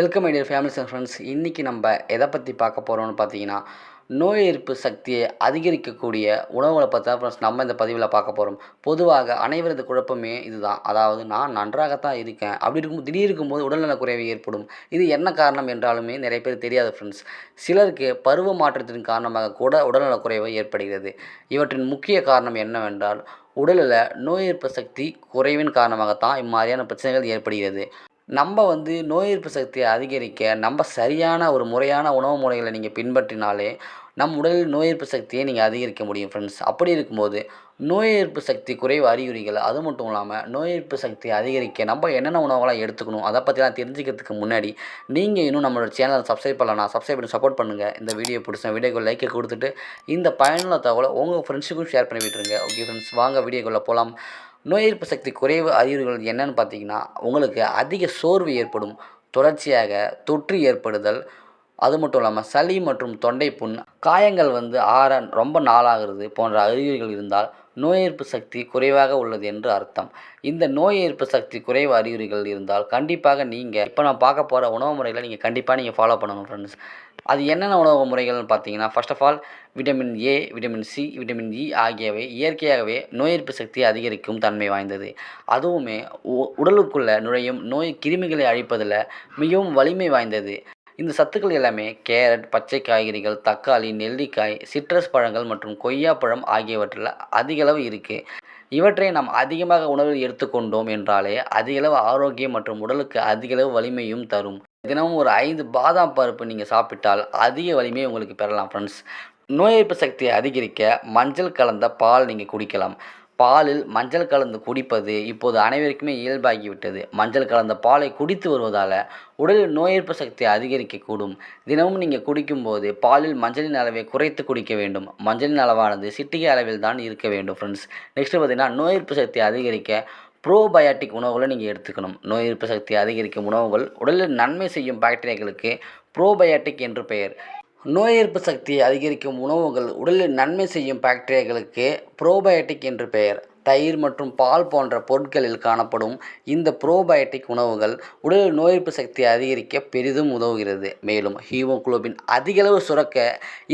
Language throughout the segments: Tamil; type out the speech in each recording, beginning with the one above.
வெல்கம் ஐடியர் ஃபேமிலிஸ் அண்ட் ஃப்ரெண்ட்ஸ் இன்றைக்கி நம்ம எதை பற்றி பார்க்க போகிறோம்னு பார்த்தீங்கன்னா நோய் எதிர்ப்பு சக்தியை அதிகரிக்கக்கூடிய உணவுகளை பற்றி தான் ஃப்ரெண்ட்ஸ் நம்ம இந்த பதிவில் பார்க்க போகிறோம் பொதுவாக அனைவரது குழப்பமே இதுதான். அதாவது நான் நன்றாகத்தான் இருக்கேன். அப்படி இருக்கும் திடீர் இருக்கும்போது உடல்நல குறைவு ஏற்படும். இது என்ன காரணம் என்றாலுமே நிறைய பேர் தெரியாது ஃப்ரெண்ட்ஸ் சிலருக்கு பருவ மாற்றத்தின் காரணமாக கூட உடல்நலக் குறைவு ஏற்படுகிறது. இவற்றின் முக்கிய காரணம் என்னவென்றால் உடலில் நோய் எதிர்ப்பு சக்தி குறைவின் காரணமாகத்தான் இம்மாதிரியான பிரச்சனைகள் ஏற்படுகிறது. நம்ம வந்து நோய் எதிர்ப்பு சக்தியை அதிகரிக்க நம்ம சரியான ஒரு முறையான உணவு முறைகளை நீங்கள் பின்பற்றினாலே நம் உடலில் நோய் எதிர்ப்பு சக்தியை நீங்கள் அதிகரிக்க முடியும் ஃப்ரெண்ட்ஸ் அப்படி இருக்கும்போது நோய் எதிர்ப்பு சக்தி குறைவு அறிகுறிகள் அது மட்டும் இல்லாமல் நோய் எதிர்ப்பு சக்தியை அதிகரிக்க நம்ம என்னென்ன உணவுகளாக எடுத்துக்கணும் அதை பற்றிலாம் தெரிஞ்சுக்கிறதுக்கு முன்னாடி நீங்கள் இன்னும் நம்மளோட சேனலை சப்ஸ்கிரைப் பண்ணலாம் சப்ஸ்கிரைப் பண்ணி சப்போர்ட் பண்ணுங்கள் இந்த வீடியோ பிடிச்ச வீடியோக்கு லைக்கை கொடுத்துட்டு இந்த பயனுள்ள தகவலை உங்கள் ஃப்ரெண்ட்ஸுக்கும் ஷேர் பண்ணி விட்டுருங்க. ஓகே ஃப்ரெண்ட்ஸ் வாங்க வீடியோக்குள்ளே போகலாம் நோய் எதிர்ப்பு சக்தி குறைவு அறிகுறிகள் என்னென்னு பார்த்தீங்கன்னா உங்களுக்கு அதிக சோர்வு ஏற்படும். தொடர்ச்சியாக தொற்று ஏற்படுதல் அது மட்டும் இல்லாமல் சளி மற்றும் தொண்டை புண் காயங்கள் வந்து ஆற ரொம்ப நாளாகிறது போன்ற அறிகுறிகள் இருந்தால் நோய் எதிர்ப்பு சக்தி குறைவாக உள்ளது என்று அர்த்தம். இந்த நோய் எதிர்ப்பு சக்தி குறைவு அறிகுறிகள் இருந்தால் கண்டிப்பாக நீங்கள் இப்போ நான் பார்க்க போகிற உணவு முறைகளை நீங்கள் கண்டிப்பாக நீங்கள் ஃபாலோ பண்ணணும் ஃப்ரெண்ட்ஸ் அது என்னென்ன உணவு முறைகள்னு பார்த்தீங்கன்னா first of all vitamin A vitamin C vitamin E ஆகியவை இயற்கையாகவே நோய் எதிர்ப்பு சக்தியை அதிகரிக்கும் தன்மை வாய்ந்தது. அதுவுமே உ- நுழையும் நோய் கிருமிகளை அழிப்பதில் மிகவும் வலிமை வாய்ந்தது. இந்த சத்துக்கள் எல்லாமே கேரட் பச்சை காய்கறிகள் தக்காளி நெல்லிக்காய் சிட்ரஸ் பழங்கள் மற்றும் கொய்யாப்பழம் ஆகியவற்றில் அதிகளவு இருக்குது இவற்றை நாம் அதிகமாக உணவில் எடுத்துக்கொண்டோம் என்றாலே அதிகளவு ஆரோக்கியம் மற்றும் உடலுக்கு அதிகளவு வலிமையும் தரும். தினமும் ஒரு ஐந்து பாதாம் பருப்பு நீங்கள் சாப்பிட்டால் அதிக வலிமையை உங்களுக்கு பெறலாம் ஃப்ரெண்ட்ஸ் நோய் எதிர்ப்பு சக்தியை அதிகரிக்க மஞ்சள் கலந்த பால் நீங்கள் குடிக்கலாம். பாலில் மஞ்சள் கலந்து குடிப்பது இப்போது அனைவருக்குமே இயல்பாகிவிட்டது. மஞ்சள் கலந்த பாலை குடித்து வருவதால் உடலில் நோய் எதிர்ப்பு சக்தி அதிகரிக்கக்கூடும். தினமும் நீங்கள் குடிக்கும்போது பாலில் மஞ்சளின் அளவை குறைத்து குடிக்க வேண்டும். மஞ்சளின் அளவானது சிட்டிகை அளவில் தான் இருக்க வேண்டும் ஃப்ரெண்ட்ஸ் நெக்ஸ்ட் பார்த்தீங்கன்னா நோய் எதிர்ப்பு சக்தி அதிகரிக்க ப்ரோபயாட்டிக் உணவுகளை நீங்கள் எடுத்துக்கணும். நோய் எதிர்ப்பு சக்தி அதிகரிக்கும் உணவுகள் உடலில் நன்மை செய்யும் பாக்டீரியாக்களுக்கு ப்ரோபயாட்டிக் என்று பெயர். நோய் எதிர்ப்பு சக்தியை அதிகரிக்கும் உணவுகள் உடலில் நன்மை செய்யும் பாக்டீரியாக்களுக்கு ப்ரோபயோட்டிக் என்று பெயர். தயிர் மற்றும் பால் போன்ற பொருட்களில் காணப்படும் இந்த ப்ரோபயோட்டிக் உணவுகள் உடலில் நோய் எதிர்ப்பு சக்தியை அதிகரிக்க பெரிதும் உதவுகிறது. மேலும் ஹீமோகுளோபின் அதிகளவு சுரக்க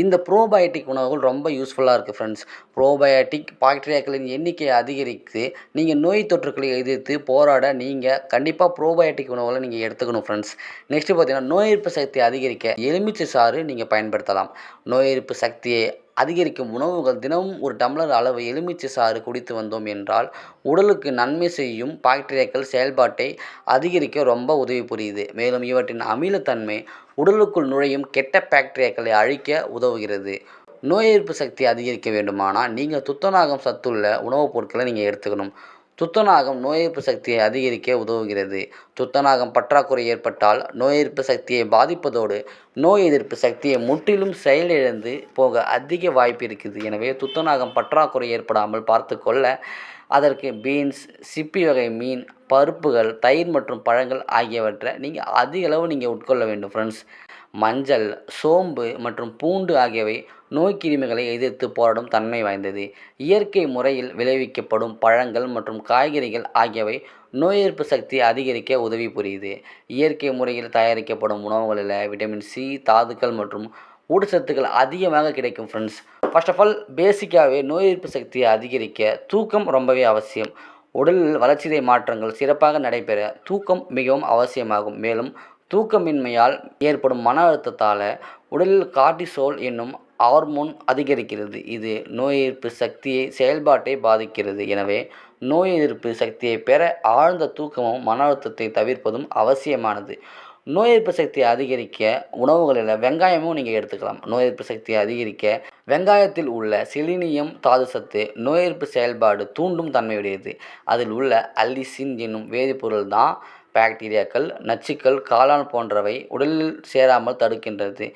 இந்த ப்ரோபயோட்டிக் உணவுகள் ரொம்ப யூஸ்ஃபுல்லாக இருக்குது ஃப்ரெண்ட்ஸ் ப்ரோபயோட்டிக் பாக்டீரியாக்களின் எண்ணிக்கையை அதிகரித்து நீங்கள் நோய் தொற்றுக்களை எதிர்த்து போராட நீங்கள் கண்டிப்பாக ப்ரோபயோட்டிக் உணவுகளை நீங்கள் எடுத்துக்கணும் ஃப்ரெண்ட்ஸ் நெக்ஸ்ட்டு பார்த்தீங்கன்னா நோய் எதிர்ப்பு சக்தியை அதிகரிக்க எலுமிச்சை சாறு நீங்கள் பயன்படுத்தலாம். நோய் எதிர்ப்பு சக்தியை அதிகரிக்கும் உணவுகள் தினமும் ஒரு டம்ளர் அளவு எலுமிச்சை சாறு குடித்து வந்தோம் என்றால் உடலுக்கு நன்மை செய்யும் பாக்டீரியாக்கள் செயல்பாட்டை அதிகரிக்க ரொம்ப உதவி புரியுது. மேலும் இவற்றின் அமிலத்தன்மை உடலுக்குள் நுழையும் கெட்ட பாக்டீரியாக்களை அழிக்க உதவுகிறது. நோய் எதிர்ப்பு சக்தி அதிகரிக்க வேண்டுமானால் நீங்கள் துத்தநாகம் சத்துள்ள உணவுப் பொருட்களை நீங்கள் எடுத்துக்கணும். துத்தநாகம் நோய் எதிர்ப்பு சக்தியை அதிகரிக்க உதவுகிறது. துத்தநாகம் பற்றாக்குறை ஏற்பட்டால் நோய் எதிர்ப்பு சக்தியை பாதிப்பதோடு நோய் எதிர்ப்பு சக்தியை முற்றிலும் செயலிழந்து போக அதிக வாய்ப்பு இருக்குது எனவே துத்தநாகம் பற்றாக்குறை ஏற்படாமல் பார்த்துக்கொள்ள அதற்கு பீன்ஸ் சிப்பி வகை மீன் பருப்புகள் தயிர் மற்றும் பழங்கள் ஆகியவற்றை நீங்கள் அதிக அளவு நீங்கள் உட்கொள்ள வேண்டும் ஃப்ரெண்ட்ஸ் மஞ்சள் சோம்பு மற்றும் பூண்டு ஆகியவை நோய் கிருமிகளை எதிர்த்து போராடும் தன்மை வாய்ந்தது. இயற்கை முறையில் விளைவிக்கப்படும் பழங்கள் மற்றும் காய்கறிகள் ஆகியவை நோய் எதிர்ப்பு சக்தி அதிகரிக்க உதவி புரியுது. இயற்கை முறையில் தயாரிக்கப்படும் உணவுகளில் விட்டமின் சி தாதுக்கள் மற்றும் ஊட்டச்சத்துக்கள் அதிகமாக கிடைக்கும் ஃப்ரெண்ட்ஸ் ஃபர்ஸ்ட் ஆஃப் ஆல் பேசிக்காகவே நோய் எதிர்ப்பு சக்தியை அதிகரிக்க தூக்கம் ரொம்பவே அவசியம். உடலில் வளர்ச்சிதை மாற்றங்கள் சிறப்பாக நடைபெற தூக்கம் மிகவும் அவசியமாகும். மேலும் தூக்கமின்மையால் ஏற்படும் மன அழுத்தத்தால் உடலில் கார்டிசோல் என்னும் ஹார்மோன் அதிகரிக்கிறது. இது நோய் எதிர்ப்பு சக்தியை செயல்பாட்டை பாதிக்கிறது. எனவே நோய் எதிர்ப்பு சக்தியை பெற ஆழ்ந்த தூக்கமும் மன அழுத்தத்தை தவிர்ப்பதும் அவசியமானது. நோய் எதிர்ப்பு சக்தியை அதிகரிக்க உணவுகளில் வெங்காயமும் நீங்கள் எடுத்துக்கலாம். நோய் எதிர்ப்பு சக்தியை அதிகரிக்க வெங்காயத்தில் உள்ள செலினியம் தாதுசத்து நோய் எதிர்ப்பு செயல்பாடு தூண்டும் தன்மையுடையது அதில் உள்ள அல்லிசின் என்னும் வேதிப்பொருள் தான் பாக்டீரியாக்கள் நச்சுக்கள் காளான் போன்றவை உடலில் சேராமல் தடுக்கின்றது.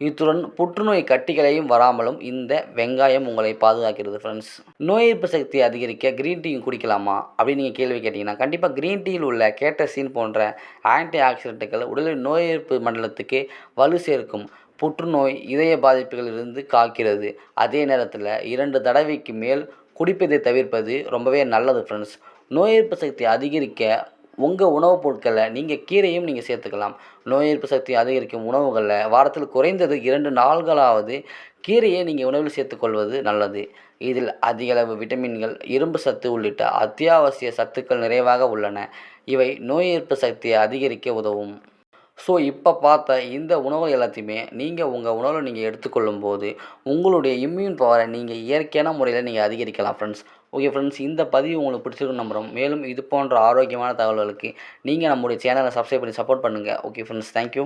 இத்துடன் புற்றுநோய் கட்டிகளையும் வராமலும் இந்த வெங்காயம் உங்களை பாதுகாக்கிறது ஃப்ரெண்ட்ஸ் நோய் எதிர்ப்பு சக்தியை அதிகரிக்க க்ரீன் டீ குடிக்கலாமா? அப்படின்னு நீங்கள் கேள்வி கேட்டிங்கன்னா கண்டிப்பாக க்ரீன் டீயில் உள்ள கேட்டசின் போன்ற ஆன்டி ஆக்சிடென்ட்டுகள் உடலில் நோய் எதிர்ப்பு மண்டலத்துக்கு வலு சேர்க்கும். புற்றுநோய் இதய பாதிப்புகளிலிருந்து காக்கிறது. அதே நேரத்தில் இரண்டு தடவைக்கு மேல் குடிப்பதை தவிர்ப்பது ரொம்பவே நல்லது ஃப்ரெண்ட்ஸ் நோய் எதிர்ப்பு சக்தி அதிகரிக்க உங்கள் உணவுப் பொருட்களில் நீங்கள் கீரையும் நீங்கள் சேர்த்துக்கலாம். நோய் எதிர்ப்பு சக்தி அதிகரிக்கும் உணவுகளில் வாரத்தில் குறைந்தது இரண்டு நாள்களாவது கீரையை நீங்கள் உணவில் சேர்த்துக்கொள்வது நல்லது. இதில் அதிகளவு விட்டமின்கள் இரும்பு சத்து உள்ளிட்ட அத்தியாவசிய சத்துக்கள் நிறைவாக உள்ளன. இவை நோய் எதிர்ப்பு சக்தியை அதிகரிக்க உதவும். ஸோ இப்போ பார்த்த இந்த உணவுகள் எல்லாத்தையுமே நீங்கள் உங்கள் உணவில் நீங்கள் எடுத்துக்கொள்ளும் போது உங்களுடைய இம்யூன் பவரை நீங்கள் இயற்கையான முறையில் நீங்கள் அதிகரிக்கலாம் ஃப்ரெண்ட்ஸ் ஓகே ஃப்ரெண்ட்ஸ் இந்த பதிவு உங்களுக்கு பிடிச்சிருக்கும் நம்புகிறோம் மேலும் இது போன்ற ஆரோக்கியமான தகவல்களுக்கு நீங்கள் நம்முடைய சேனலை சப்ஸ்கிரைப் பண்ணி சப்போர்ட் பண்ணுங்கள் ஓகே ஃப்ரெண்ட்ஸ் தேங்க்யூ